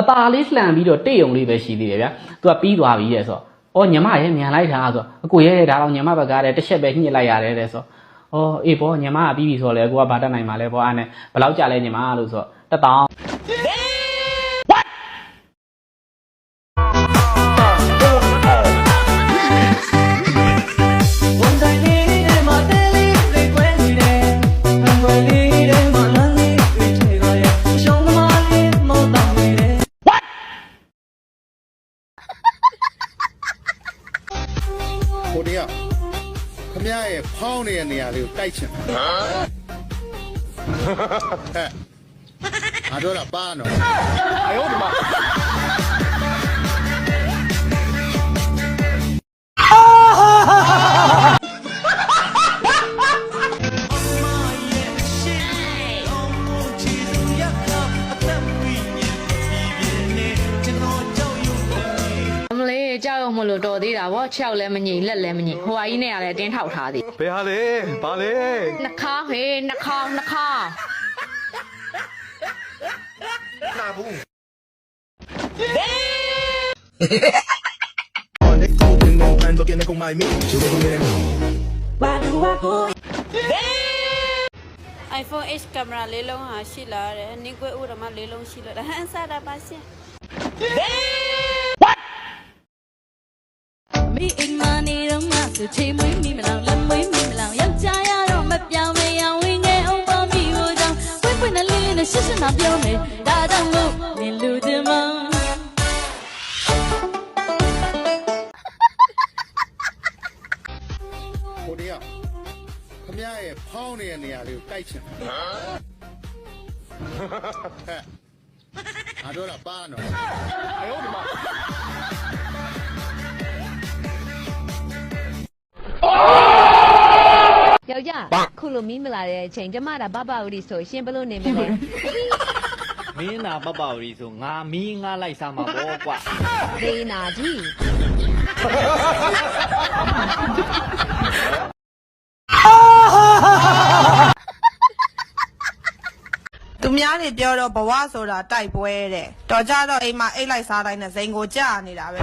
အပါလေးလှန်ပြီးတော့တိတ်ုံလေးပဲရှိသေးတယ်ဗျာသူကပြီးသွားပြီရဲ့ဆိုတော့အော်ညီမရဲ့မြန်လိုက်တာဆိုတော့အကိုရဲ့ဒါတော့ညီမဘက်ကတည်းတစ်ချက်ပဲညှစ်လိုက်ရတယ်တဲ့ဆိုတော့အော်အေးဘောညီမကပြီးပြီဆိုတော့လေအကိုကဘာတက်နိုင်မှာလဲဘောအဲ့နဲ့ဘယ်လောက်ကြာလဲညီမလို့ဆိုတော့တက်တောင်း ရာလေးကိုတိုက်ချင်ဟဲ့ငါတို့ကပါနော်အယောဒီမှာ လို့တော်သေးတာဗော၆လည်းမငိမ့်လက်လည်းမငိမ့်ဟိုဟာကြီးနဲ့ကလည်းတင်းထောက်ထားသေးဘယ်ဟာလဲဘာလဲနှခါဟေးနှခါနှခါ iPhone H ကင်မရာလေးလုံးဟာရှိလာတယ်။နင်းကွဲဥရမလေးလုံးရှိလာတယ်။ဟန်စားတာပါရှင် တော့မှစချေမွေးမိမလောင်လက်မွေးမိမလောင်ယောက်ျားရတော့မပြောင်းမရဝင်ငယ်အောင်ပါမိကိုကြောင့်ပွင့်ပွင့်နဲ့လေးလေးနဲ့ရှစ်ရှစ်နာပြောမယ်ဒါကြောင့်မို့နင်လူချင်မကိုတယောက်ခမရရဲ့ဖောင်းနေတဲ့နေရာလေးကိုတိုက်ချင်ဟဲ့ငါတို့ကပါနော်အယောဒီမှာ ယောက်ျားခုလိုမီးမလာတဲ့အချိန်ကျမတာဘဘဦးဒီဆိုရှင်ဘလို့နေမလဲမင်းနာပပဝရီဆိုငါမီးငါလိုက်စားမှာပေါ့ကွာဒေနာကြီးသူများတွေပြောတော့ဘဝဆိုတာတိုက်ပွဲတဲ့တော်ကြတော့အိမ်မှာအိတ်လိုက်စားတိုင်းနဲ့ဇိမ်ကိုကြာနေတာပဲ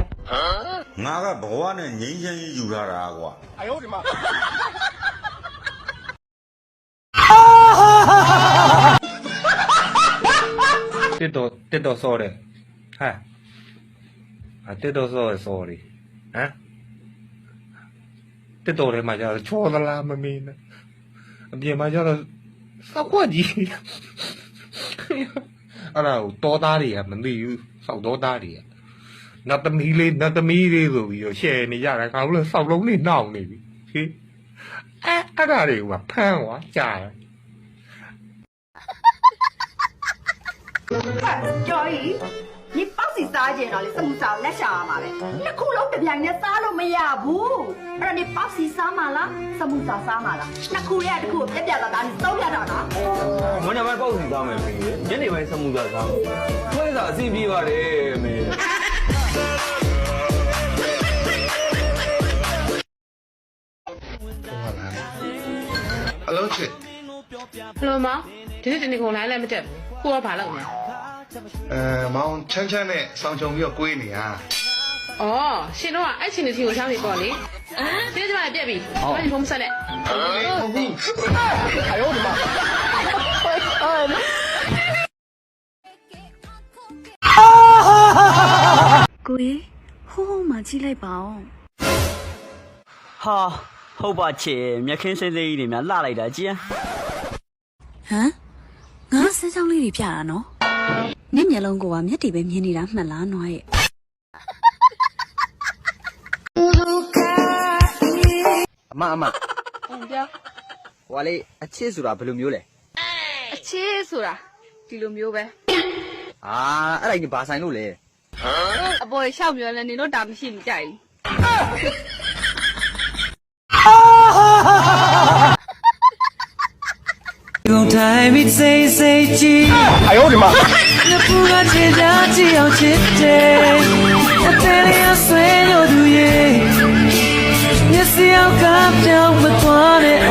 ငါကဘဝနဲ့ငြိမ်းချမ်းရေးယူထားတာကွာအယောဒီမှာ တစ်တော်တစ်တော်စောတယ်ဟာအတစ်တော်စောရစောရီဟမ်တစ်တော်ထဲမှာကျတော့ချောသလားမမင်းနဲ့အပြင်မှာကျတော့စောက်ကွက်ကြီးအဲ့ဒါကိုတောသားတွေကမသိဘူးစောက်တောသားတွေကနတ်သမီးလေးနတ်သမီးလေးဆိုပြီးတော့ရှယ်နေကြတာကောင်လည်းစောက်လုံးလေးနှောင်နေပြီဟေးအဲ့အဲ့ဒါတွေကဖမ်းသွားကြာတယ် ကျော်ကြီးဒီပေါ့စီစားကြင်တော့လေစမှုစားလက်ရှာရမှာပဲနှစ်ခုလုံးတစ်ပြိုင်နဲ့စားလို့မရဘူးအဲ့တော့ဒီပေါ့စီစားမှာလားစမှုစားစားမှာလားနှစ်ခုရဲ့တစ်ခုကိုပြက်ပြက်သားသားနဲ့သုံးပြတာနော်။မနေ့ပိုင်းပေါ့စီသားမယ်ဖေ။ညနေပိုင်းစမှုသားစားမယ်။ခွဲစားအစီပြေးပါတယ်မေ။အလုံးချစ်ဟလိုမောင်ဒီနေ့တနေ့ကုန်လိုင်းလည်းမတက်ဘူး ကိုကဘာလုပ်လဲအဲမောင်ချမ်းချမ်းနဲ့စောင်းချုံပြီးတော့ကိုးနေရဩရှင်တို့ကအဲ့ချင်းတီကိုချောင်းနေပေါ့လေဟမ်ဒီကျမပြက်ပြီဘာလို့ဖုန်းဆက်လဲဟုတ်ဘူးအယောဒီမှာကိုရေဟိုးဟိုးမှကြည့်လိုက်ပါဦးဟာဟုတ်ပါချေမြက်ခင်းစိမ့်စိမ့်ကြီးတွေများလှလိုက်တာကြည်ဟမ် ငါစမ်းချောင်းလေးတွေပြတာနော်နင့်မျက်လုံးကမျက်တီပဲမြင်နေတာမှတ်လားနွားရဲ့အမအမဟုတ်ပြဟိုကလေအချစ်ဆိုတာဘယ်လိုမျိုးလဲအချေးဆိုတာဒီလိုမျိုးပဲအာအဲ့ဒါကြီးဘာဆိုင်လို့လဲအပေါ်ရှောက်ပြောလဲနင်တို့တာမရှိနေကြဘူး။ 用台米谁谁记？哎呦我的妈！那不敢接家只要接着，我这里要随流度耶，也是要干掉不断的哦。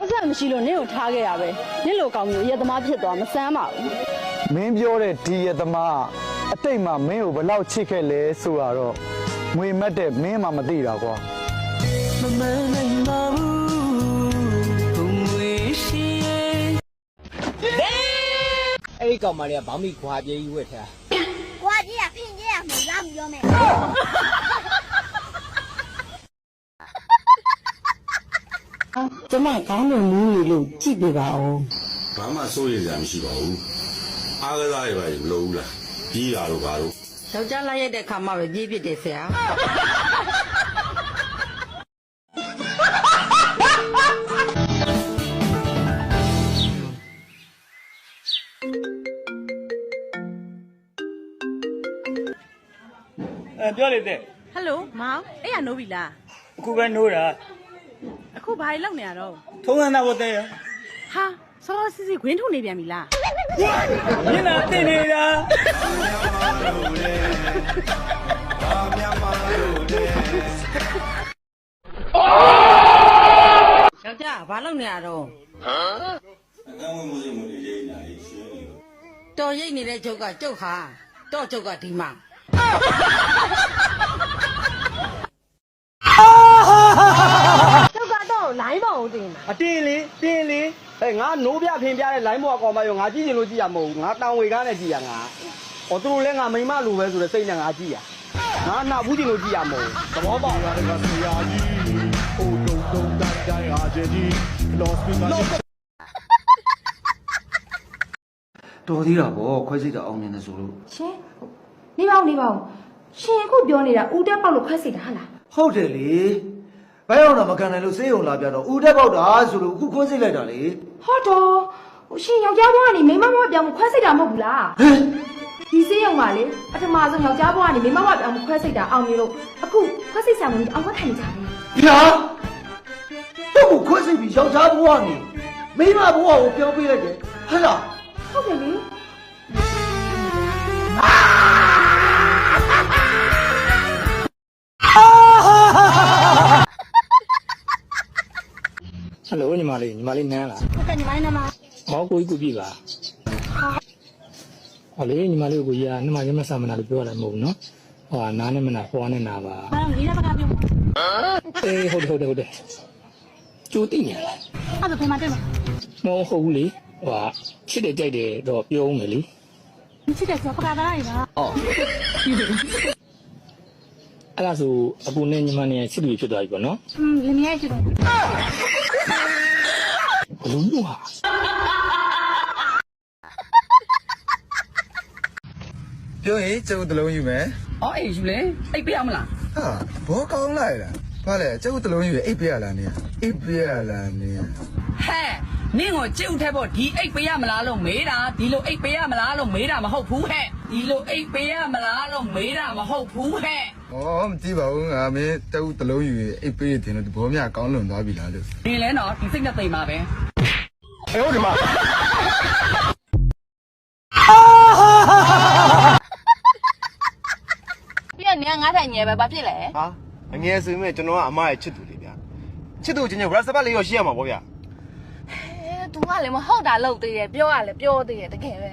ပတ်စံ မရှိလို့နင့်ကိုထားခဲ့ရပဲနင့်လိုကောင်မျိုးရက်သမားဖြစ်သွားမဆန်းပါဘူး မင်းပြောတဲ့ဒီရသမားအတိတ်မှာမင်းကိုဘယ်လောက်ချစ်ခဲ့လဲဆိုတော့ငွေမတ်တဲ့မင်းမှမသိတာကွာ အဲ့ဒီကောင်မလေးကဘောင်းမီခွာပြေးကြီးဝတ်ထားကွာကြီးကဖင်ကြီးကမလာမပြောမယ်ကျမကောင်းလို့မူးနေလို့ကြည့်ပြပါဦးဘာမှစိုးရိမ်စရာမရှိပါဘူးအားကစားတွေပါမလုပ်ဘူးလားကြီးတာတို့ဘာတို့ယောက်ျားလိုက်ရိုက်တဲ့ခါမှပဲပြေးဖြစ်တယ်ဆရာ အဲပြောလေတဲ့ဟယ်လိုမောင်အဲ့ရနိုးပြီလားအခုပဲနိုးတာအခုဘာကြီးလောက်နေရတော့ထုံးစံသားဘတဲ့ရဟာစောစောစစ်စစ်ဂွင်းထုတ်နေပြန်ပြီလားမျက်နှာတင်နေတာယောက်ျားဘာလောက်နေရတော့အကန့်ဝင်မှုစိတ်မှုတွေရိတ်နေတာလေးရှင်းနေလို့တော်ရိတ်နေတဲ့ချုပ်ကကျုပ်ဟာတော့ကျုပ်ကဒီမှာ ကျုပ်ကတော့လိုင်းပေါ်တင်တာအတင်းလေးတင်းလေးအဲငါနိုးပြဖင်ပြတဲ့ line ဘောကောင်မရောငါကြည့်ချင်လို့ကြည့်ရမဟုတ်ဘူးငါတောင်ဝေကားနဲ့ကြည့်ရငါဟောသူတို့လည်းငါမိမလိုပဲဆိုတဲ့စိတ်နဲ့ငါကြည့်ရငါနှောက်ဘူးချင်လို့ကြည့်ရမဟုတ်ဘူးသဘောပေါက်လားတော်သေးတာဗောခွဲစိတ်တာအောင်မြင်တယ်ဆိုလို့ရှင် နေပါဦးနေပါဦးရှင်အခုပြောနေတာဦးတက်ပေါက်လို့ခွဲစိတ်တာဟာလားဟုတ်တယ်လေဘယ်အောင်တော့မကန်နိုင်လို့စေးုံလာပြတော့ဦးတက်ပေါက်တာဆိုလို့အခုခွဲစိတ်လိုက်တာလေဟောတော့ရှင်ယောက်ျားဘွားကနေမိန်းမဘွားပြောင်းခွဲစိတ်တာမဟုတ်ဘူးလားဟမ်ဒီစေးရုံကလေပထမဆုံးယောက်ျားဘွားကနေမိန်းမဘွားပြောင်းခွဲစိတ်တာအောင်မြင်လို့အခုခွဲစိတ်ဆံမကြီးအောင်ခွဲထိုင်နေကြတယ်ဗျာတော့ခွဲစိတ်ပြီးယောက်ျားဘဝနေမိန်းမဘဝကိုပြောင်းပေးလိုက်တယ်ဟဲ့လားဟုတ်တယ်လေ မလေးညီမလေးနန်းလားဟုတ်တယ်ညီမလေးနမမောက်ကိုကြီးကိုပြပါဟောလေညီမလေးကိုကြီးကနှမရမဆာမနာလို့ပြောရတယ်မဟုတ်ဘူးနော်ဟောနားနဲ့မနာဟောနဲ့နာပါဘာလို့လေးတဲ့ဘက်ကပြောအေးဟုတ်တယ်ဟုတ်တယ်ဟုတ်တယ်ကျိုးတိနေလားအဲ့ဒါဖေးမတွေ့မှာမဟုတ်ဘူးလေဟိုချစ်တယ်ကြိုက်တယ်တော့ပြောဦးမယ်လေချစ်တယ်ဆိုပကားသားရပါအော်အဲ့ဒါဆိုအကူနဲ့ညီမနဲ့ချစ်သူဖြစ်သွားပြီပေါ့နော်อืมလင်မယားရှိတော့ ဘလုံးလို့ဟာပြောရင်ကျုပ်တလုံးယူမယ်အော်အေးယူလေအိတ်ပြရမလားဟာဘောကောင်းလိုက်လားဘာလဲကျုပ်တလုံးယူအိပ်ပြရလားနေအိပ်ပြရလားနေဟဲ့နင့်ကိုကြည့်ဦးထဲပေါ့ဒီအိတ်ပေးရမလားလို့မေးတာဒီလိုအိတ်ပေးရမလားလို့မေးတာမဟုတ်ဘူးဟဲ့ဒီလိုအိတ်ပေးရမလားလို့မေးတာမဟုတ်ဘူးဟဲ့ဩမကြည့်ပါဘူးငါမင်းကျုပ်တလုံးယူအိပ်ပြရတင်လို့ဘောမြကောင်းလွန်သွားပြီလားလို့ဒီလဲနော်ဒီစိတ်နဲ့သိမ်ပါပဲ 哎呦我的妈！ ပြည့်နေငါးထိုင်ငယ်ပဲဘာဖြစ်လဲ ဟာအငယ်ဆိုရင်ကျွန်တော်ကအမရဲ့ချစ်သူလေးဗျာချစ်သူချင်းချင်း rap စပတ်လေးရောရှိရမှာပေါ့ဗျာ အဲသူကလည်းမဟုတ်တာလုပ်သေးတယ်ပြောရလဲပြောသေးတယ်တကယ်ပဲ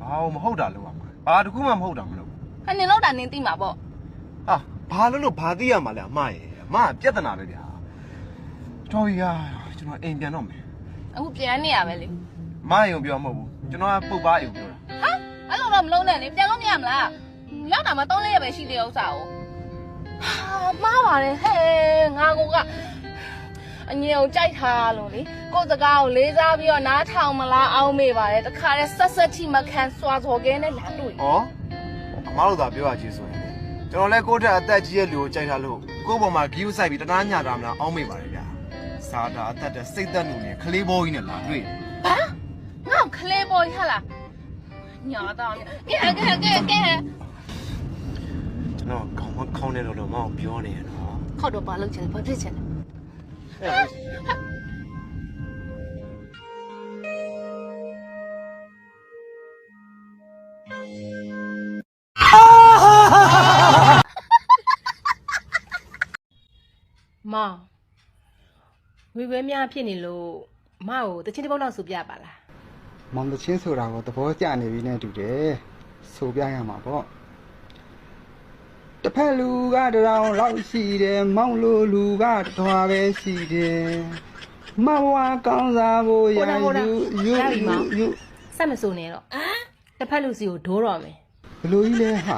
ဘာလို့မဟုတ်တာလို့ပါဘာတခုမှမဟုတ်တာမလို့ ဟဲ့နင်လောက်တာနင်သိမှာပေါ့ ဟာဘာလို့လို့ဘာသိရမှာလဲအမရဲ့အမကပြဿနာပဲဗျာတော်ပြီဟာကျွန်တော်အိမ်ပြန်တော့မယ် အခုပြန်နေရပဲလေမယုံပြောမဟုတ်ဘူးကျွန်တော်ကပုတ်ပါယုံပြောတာဟာအဲ့လိုတော့မလုံးနဲ့လေပြန်လို့မရမလားရောက်တာမှ3ရက်ပဲရှိသေးဥစ္စာကိုဟာမှားပါတယ်ဟဲ့ငါကအငြင်းကိုကြိုက်ထားလို့လေကိုယ်စကားကိုလေးစားပြီးတော့နားထောင်မလားအောင်းမေးပါတယ်တခါတည်းဆက်ဆက်ထိမခံစွာစော်ကဲနဲ့လာတွေ့ဩအမတို့သာပြောရချင်ဆိုရင်ကျွန်တော်လဲကိုယ့်ထက်အသက်ကြီးရဲ့လူကိုကြိုက်ထားလို့ကိုယ့်ဘောမှာဂီးဥဆိုင်ပြီးတနာညတာမလားအောင်းမိပါတယ်ဗျာ စားတာအသက်တဲ့စိတ်သက်လူနဲ့ခလေးဘောကြီးနဲ့လာတွေ့ဟမ်ငါ့ကိုခလဲပေါ်ရလားညာတော့ကဲကဲကဲကဲကျွန်တော်ခေါင်းမခေါင်းနေတော့တော့မအောင်ပြောနေရတော့ခောက်တော့ပါလို့ချင်တယ်ဘာဖြစ်ချင်လဲမောင်ဝေဝဲ များဖြစ်နေလို့မကိုတချင်းတစ်ပုတ်လောက်ဆိုပြပါလားမောင်တချင်းဆိုတာကိုသဘောကျနေပြီနဲ့တူတယ်ဆိုပြရမှာပေါ့တစ်ဖက်လူကတစ်ထောင်လောက်ရှိတယ်မောင်လိုလူကတစ်ထွားပဲရှိတယ်မဝါကောင်းစားဖို့ရဟိုနာဟိုနာယူရပြီမောင်ယူဆက်မစိုးနဲ့တော့တစ်ဖက်လူစီကိုဒိုးတော့မယ်ဘလို့ကြီးလဲဟာ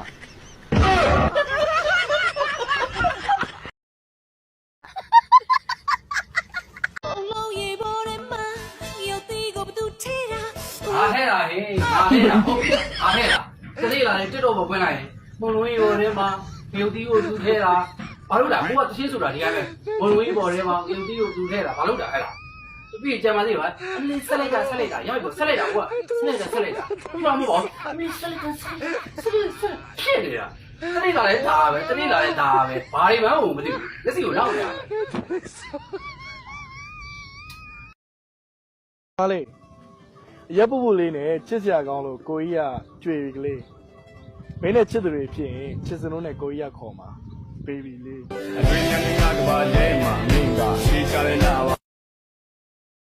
အားဟဲ့လားဟေးအားဟဲ့လားဟုတ်အားဟဲ့လားတတိလာလေတက်တော့မပွင့်လိုက်ရင်ဘုံလုံးကြီးပေါ်ထဲမှာမြုပ်တီးကိုသူထဲတာဘာလို့လဲဟိုကတချင်းဆိုတာဒီကပဲဘုံလုံးကြီးပေါ်ထဲမှာမြုပ်တီးကိုသူထဲတာဘာလို့လဲအဲ့လားပြီးကြမှာသေးပါအမေဆက်လိုက်တာဆက်လိုက်တာရောက်ဆက်လိုက်တာဟိုကဆက်လိုက်တာဆက်လိုက်တာဘူးတော့မဟုတ်အမေဆက်လိုက်တာဆက်လိုက်ဆက်ဖြစ်နေတာတတိလာလေဒါပဲတတိလာလေဒါပဲဘာတွေမှမသိဘူးလက်စီကိုနောက်နေတာဟာလေ ရက်ပူပူလေးနဲ့ချစ်စရာကောင်းလို့ကိုကြီးကကြွေပြီကလေးမင်းနဲ့ချစ်သူတွေဖြစ်ရင်ချစ်စလုံးနဲ့ကိုကြီးကခေါ်မှာဘေဘီလေးအတွင်ညနေကကဘာလဲမှာမင်းကရှိကြလဲလာပါ